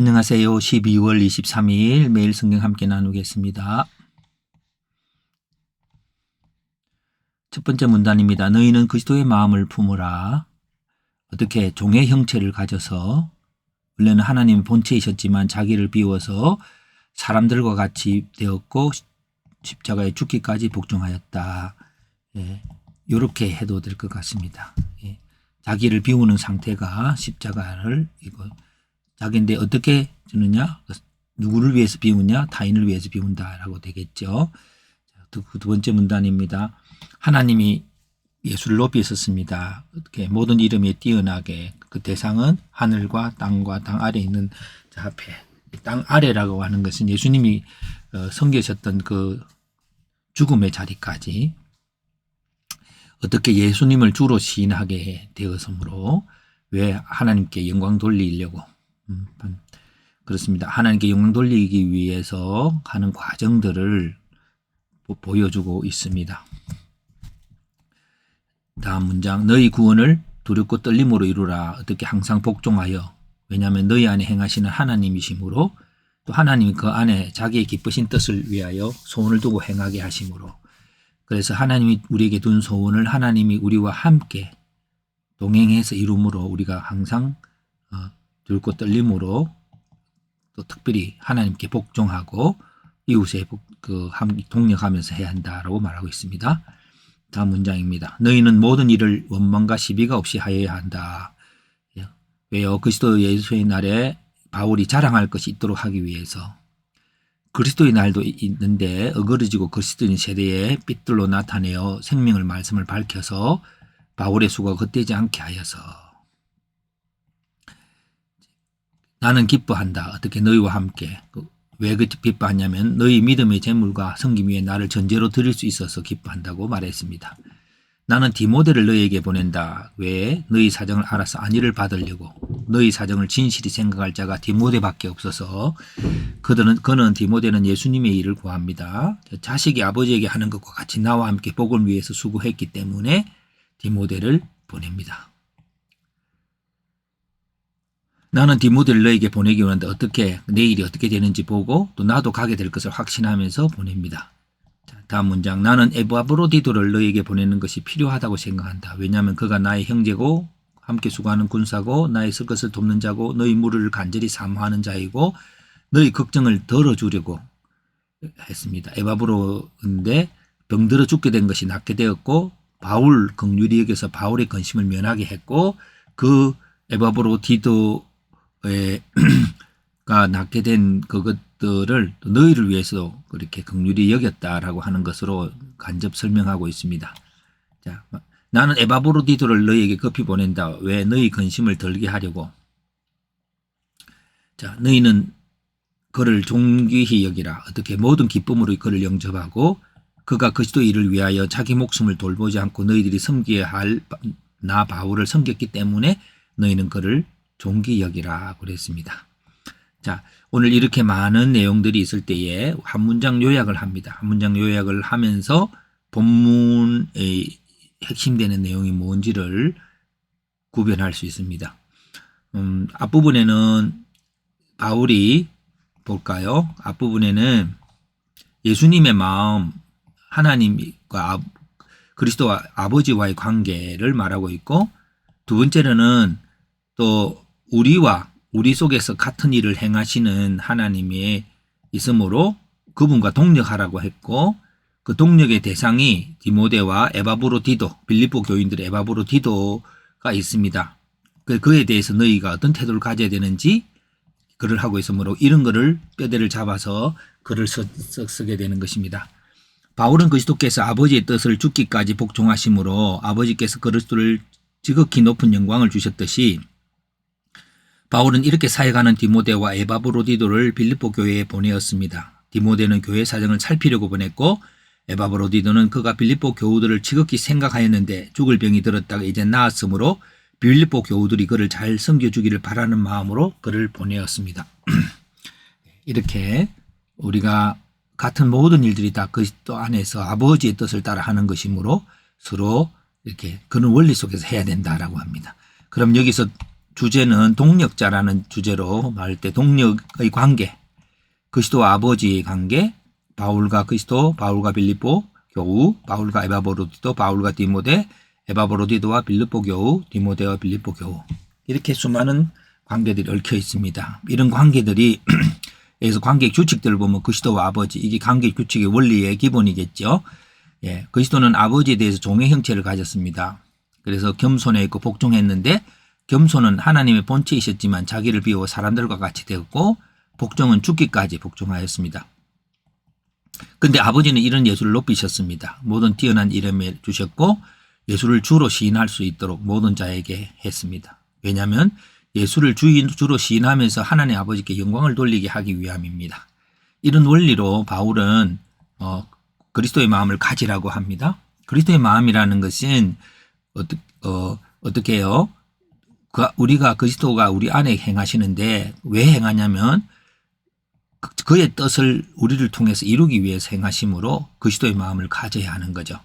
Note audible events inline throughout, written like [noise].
안녕하세요. 12월 23일 매일 성경 함께 나누겠습니다. 첫 번째 문단입니다. 너희는 그리스도의 마음을 품으라. 어떻게 종의 형체를 가져서 원래는 하나님 본체이셨지만 자기를 비워서 사람들과 같이 되었고 십자가에 죽기까지 복종하였다. 예, 이렇게 해도 될 것 같습니다. 예, 자기를 비우는 상태가 십자가를 이거 자기인데 어떻게 주느냐? 누구를 위해서 비우냐? 타인을 위해서 비운다라고 되겠죠. 두, 두 번째 문단입니다. 하나님이 예수를 높이 있었습니다. 어떻게 모든 이름이 뛰어나게 그 대상은 하늘과 땅과 땅 아래 있는 자 앞에 땅 아래라고 하는 것은 예수님이 어, 섬기셨던 그 죽음의 자리까지 어떻게 예수님을 주로 시인하게 되었으므로 왜 하나님께 영광 돌리려고 음, 그렇습니다. 하나님께 영광 돌리기 위해서 가는 과정들을 보여주고 있습니다. 다음 문장. 너희 구원을 두렵고 떨림으로 이루라. 어떻게 항상 복종하여. 왜냐하면 너희 안에 행하시는 하나님이시므로 또 하나님이 그 안에 자기의 기쁘신 뜻을 위하여 소원을 두고 행하게 하시므로. 그래서 하나님이 우리에게 둔 소원을 하나님이 우리와 함께 동행해서 이루므로 우리가 항상 어, 들고 떨림으로 또 특별히 하나님께 복종하고 이웃에 그 동력하면서 해야 한다라고 말하고 있습니다. 다음 문장입니다. 너희는 모든 일을 원망과 시비가 없이 하여야 한다. 예. 왜요? 그리스도 예수의 날에 바울이 자랑할 것이 있도록 하기 위해서 그리스도의 날도 있는데 어그러지고 그리스도인 세대에 빛들로 나타내어 생명을 말씀을 밝혀서 바울의 수가 헛되지 않게 하여서 나는 기뻐한다. 어떻게 너희와 함께. 그왜그 기뻐하냐면 너희 믿음의 재물과 성김 위에 나를 전제로 드릴 수 있어서 기뻐한다고 말했습니다. 나는 디모데를 너희에게 보낸다. 왜? 너희 사정을 알아서 안위를 받으려고. 너희 사정을 진실히 생각할 자가 디모데밖에 없어서 그들은 그는 디모데는 예수님의 일을 구합니다. 자식이 아버지에게 하는 것과 같이 나와 함께 복을 위해서 수고했기 때문에 디모데를 보냅니다. 나는 디모데를 너에게 보내기 원하는데 어떻게 내일이 어떻게 되는지 보고 또 나도 가게 될 것을 확신하면서 보냅니다. 자, 다음 문장 나는 에바브로디도를 너에게 보내는 것이 필요하다고 생각한다. 왜냐하면 그가 나의 형제고 함께 수고하는 군사고 나의 쓸 것을 돕는 자고 너희 무리를 간절히 사모하는 자이고 너희 걱정을 덜어주려고 했습니다. 에바브로인데 병들어 죽게 된 것이 낫게 되었고 바울 여겨서 바울의 근심을 면하게 했고 그 에바브로 디도 [clears throat] 가 낳게 된 그것들을 너희를 위해서 그렇게 극률이 여겼다라고 하는 것으로 간접 설명하고 있습니다. 자, 나는 에바브로디도를 너희에게 급히 보낸다. 왜 너희 근심을 덜게 하려고. 자, 너희는 그를 존귀히 여기라. 어떻게 모든 기쁨으로 그를 영접하고 그가 그리스도 일을 위하여 자기 목숨을 돌보지 않고 너희들이 섬기어야 할 나 바울을 섬겼기 때문에 너희는 그를 종기 여기라 그랬습니다. 자, 오늘 이렇게 많은 내용들이 있을 때에 한 문장 요약을 합니다. 한 문장 요약을 하면서 본문의 핵심되는 내용이 뭔지를 구별할 수 있습니다. 음, 앞부분에는 바울이 볼까요? 앞부분에는 예수님의 마음, 하나님과 그리스도와 아버지와의 관계를 말하고 있고 두 번째로는 또 우리와 우리 속에서 같은 일을 행하시는 하나님이 있으므로 그분과 동력하라고 했고 그 동력의 대상이 디모데와 에바브로 디도 빌리포 교인들의 에바브로 디도가 있습니다. 그, 그에 대해서 너희가 어떤 태도를 가져야 되는지 글을 하고 있으므로 이런 거를 뼈대를 잡아서 글을 써, 쓰게 되는 것입니다. 바울은 그리스도께서 아버지의 뜻을 죽기까지 복종하심으로 아버지께서 그리스도를 지극히 높은 영광을 주셨듯이 바울은 이렇게 사역하는 디모데와 에바브로디도를 빌립보 교회에 보내었습니다. 디모데는 교회 사정을 살피려고 보냈고 에바브로디도는 그가 빌립보 교우들을 지극히 생각하였는데 죽을 병이 들었다가 이제 나았으므로 빌립보 교우들이 그를 잘 섬겨주기를 바라는 마음으로 그를 보내었습니다. [clears throat] 이렇게 우리가 같은 모든 일들이 다 그리스도 안에서 아버지의 뜻을 따라 하는 것이므로 서로 이렇게 그런 원리 속에서 해야 된다라고 합니다. 그럼 여기서 주제는 동력자라는 주제로 말할 때 동력의 관계, 그리스도와 아버지의 관계, 바울과 그리스도, 바울과 빌립보 교우, 바울과 에바브로디도, 바울과 디모데, 에바브로디도와 빌립보 교우, 디모데와 빌립보 교우 이렇게 수많은 관계들이 얽혀 있습니다. 이런 관계들이 [clears throat] 여기서 관계 규칙들을 보면 그리스도와 아버지 이게 관계 규칙의 원리의 기본이겠죠. 예, 그리스도는 아버지에 대해서 종의 형체를 가졌습니다. 그래서 겸손해 있고 복종했는데 겸손은 하나님의 본체이셨지만 자기를 비워 사람들과 같이 되었고 복종은 죽기까지 복종하였습니다. 근데 아버지는 이런 예수를 높이셨습니다. 모든 뛰어난 이름에 주셨고 예수를 주로 시인할 수 있도록 모든 자에게 했습니다. 왜냐하면 예수를 주로 시인하면서 하나님 아버지께 영광을 돌리게 하기 위함입니다. 이런 원리로 바울은 어, 그리스도의 마음을 가지라고 합니다. 그리스도의 마음이라는 것은 어떠, 어, 어떻게 해요? 그, 우리가 그리스도가 우리 안에 행하시는데 왜 행하냐면 그- 그의 뜻을 우리를 통해서 이루기 위해서 행하심으로 그리스도의 마음을 가져야 하는 거죠.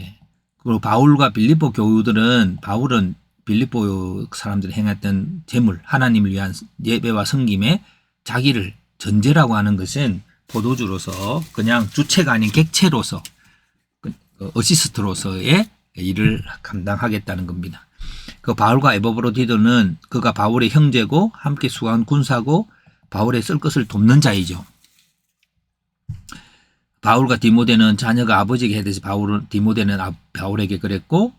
예. 그리고 바울과 빌립보 교우들은 바울은 빌립보 사람들이 행했던 재물 하나님을 위한 예배와 섬김에 자기를 전제라고 하는 것은 포도주로서 그냥 주체가 아닌 객체로서 그, 어, 어시스트로서의 일을 감당하겠다는 겁니다. 그 바울과 에버브로디도는 그가 바울의 형제고 함께 수고한 군사고 바울의 쓸 것을 돕는 자이죠. 바울과 디모데는 자녀가 아버지에게 해대서 바울은 디모데는 아- 바울에게 그랬고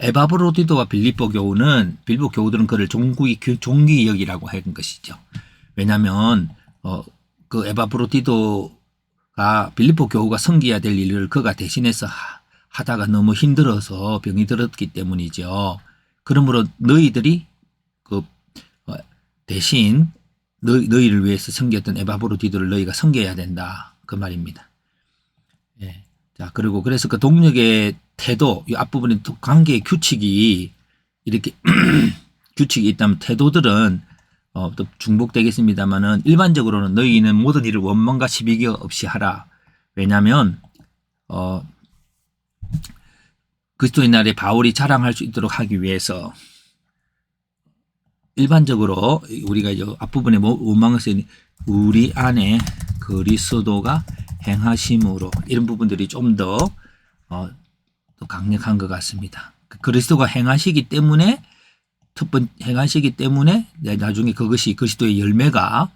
에바브로디도와 빌립보 교우는 빌립보 교우들은 그를 종기 종기 여기라고 한 것이죠. 왜냐하면 어, 그 에바브로디도가 빌립보 교우가 섬기어야 될 일을 그가 대신해서 하- 하다가 너무 힘들어서 병이 들었기 때문이죠. 그러므로 너희들이 그 어, 대신 너, 너희를 위해서 섬겼던 에바브로디도를 너희가 섬겨야 된다 그 말입니다. 예. 자 그리고 그래서 그 동력의 태도 이 앞부분에 또 관계의 규칙이 이렇게 [clears throat] 규칙이 있다면 태도들은 어, 또 중복되겠습니다만은 일반적으로는 너희는 모든 일을 원망과 시비기 없이 하라. 왜냐하면 어, 그리스도의 날에 바울이 자랑할 수 있도록 하기 위해서 일반적으로 우리가 이 앞부분에 뭐 쓰니 우리 안에 그리스도가 행하심으로 이런 부분들이 좀더 어, 더 강력한 것 같습니다. 그 그리스도가 행하시기 때문에 첫 번 행하시기 때문에 나중에 그것이 그리스도의 열매가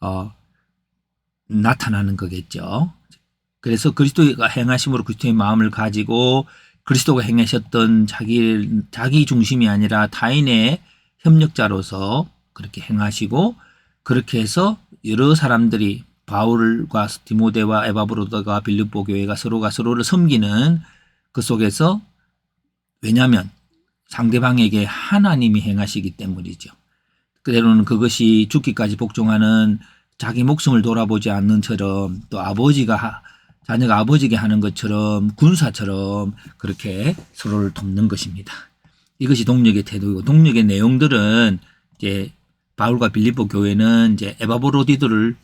어, 나타나는 거겠죠. 그래서 그리스도가 행하심으로 그리스도의 마음을 가지고 그리스도가 행하셨던 자기 자기 중심이 아니라 타인의 협력자로서 그렇게 행하시고 그렇게 해서 여러 사람들이 바울과 디모데와 에바브로드가 빌립보 교회가 서로가 서로를 섬기는 그 속에서 왜냐하면 상대방에게 하나님이 행하시기 때문이죠. 그대로는 그것이 죽기까지 복종하는 자기 목숨을 돌아보지 않는 처럼 또 아버지가 하- 자녀가 아버지에게 하는 것처럼 군사처럼 그렇게 서로를 돕는 것입니다. 이것이 동력의 태도이고 동력의 내용들은 이제 바울과 빌립보 교회는 이제 에바브로디도를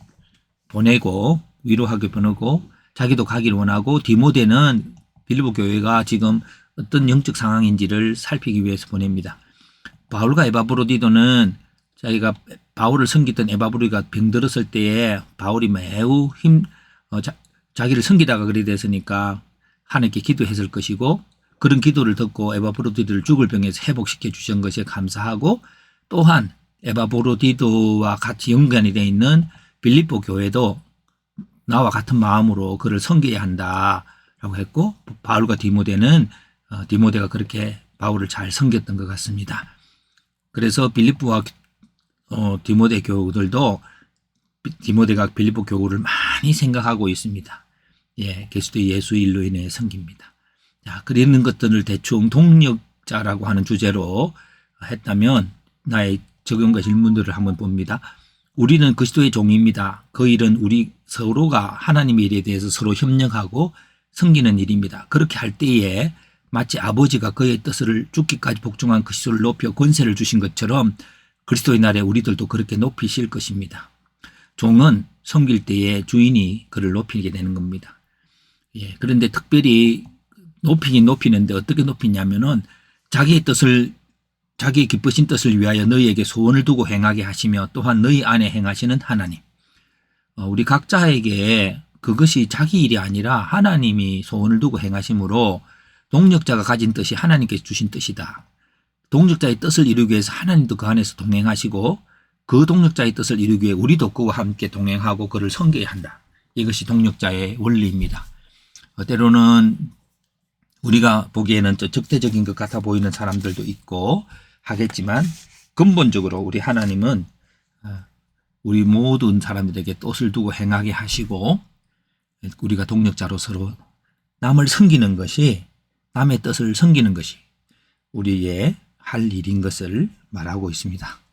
보내고 위로하게 보내고 자기도 가기를 원하고 디모데는 빌립보 교회가 지금 어떤 영적 상황인지를 살피기 위해서 보냅니다. 바울과 에바브로디도는 자기가 바울을 섬기던 에바브로디가 병들었을 때에 바울이 매우 힘 어, 자, 자기를 섬기다가 그리 됐으니까 하나님께 기도했을 것이고 그런 기도를 듣고 에바브로디도를 죽을 병에서 회복시켜 주신 것에 감사하고 또한 에바브로디도와 같이 연관이 되어 있는 빌립보 교회도 나와 같은 마음으로 그를 섬겨야 한다라고 했고 바울과 디모데는 어, 디모데가 그렇게 바울을 잘 섬겼던 것 같습니다. 그래서 빌립보와 어, 디모데 교우들도 비- 디모데가 빌립보 교우를 많이 생각하고 있습니다. 예, 그리스도의 예수 일로 인해 섬깁니다. 자, 그리는 것들을 대충 동력자라고 하는 주제로 했다면 나의 적용과 질문들을 한번 봅니다. 우리는 그리스도의 종입니다. 그 일은 우리 서로가 하나님의 일에 대해서 서로 협력하고 섬기는 일입니다. 그렇게 할 때에 마치 아버지가 그의 뜻을 죽기까지 복종한 그리스도를 높여 권세를 주신 것처럼 그리스도의 날에 우리들도 그렇게 높이실 것입니다. 종은 섬길 때에 주인이 그를 높이게 되는 겁니다. 예, 그런데 특별히 높이긴 높이는데 어떻게 높이냐면은 자기의 뜻을 자기 기쁘신 뜻을 위하여 너희에게 소원을 두고 행하게 하시며 또한 너희 안에 행하시는 하나님. 어, 우리 각자에게 그것이 자기 일이 아니라 하나님이 소원을 두고 행하심으로 동력자가 가진 뜻이 하나님께서 주신 뜻이다. 동력자의 뜻을 이루기 위해서 하나님도 그 안에서 동행하시고 그 동력자의 뜻을 이루기 위해 우리도 그와 함께 동행하고 그를 섬겨야 한다. 이것이 동력자의 원리입니다. 어, 때로는 우리가 보기에는 저 적대적인 것 같아 보이는 사람들도 있고 하겠지만 근본적으로 우리 하나님은 어, 우리 모든 사람들에게 뜻을 두고 행하게 하시고 우리가 동력자로 서로 남을 섬기는 것이 남의 뜻을 섬기는 것이 우리의 할 일인 것을 말하고 있습니다.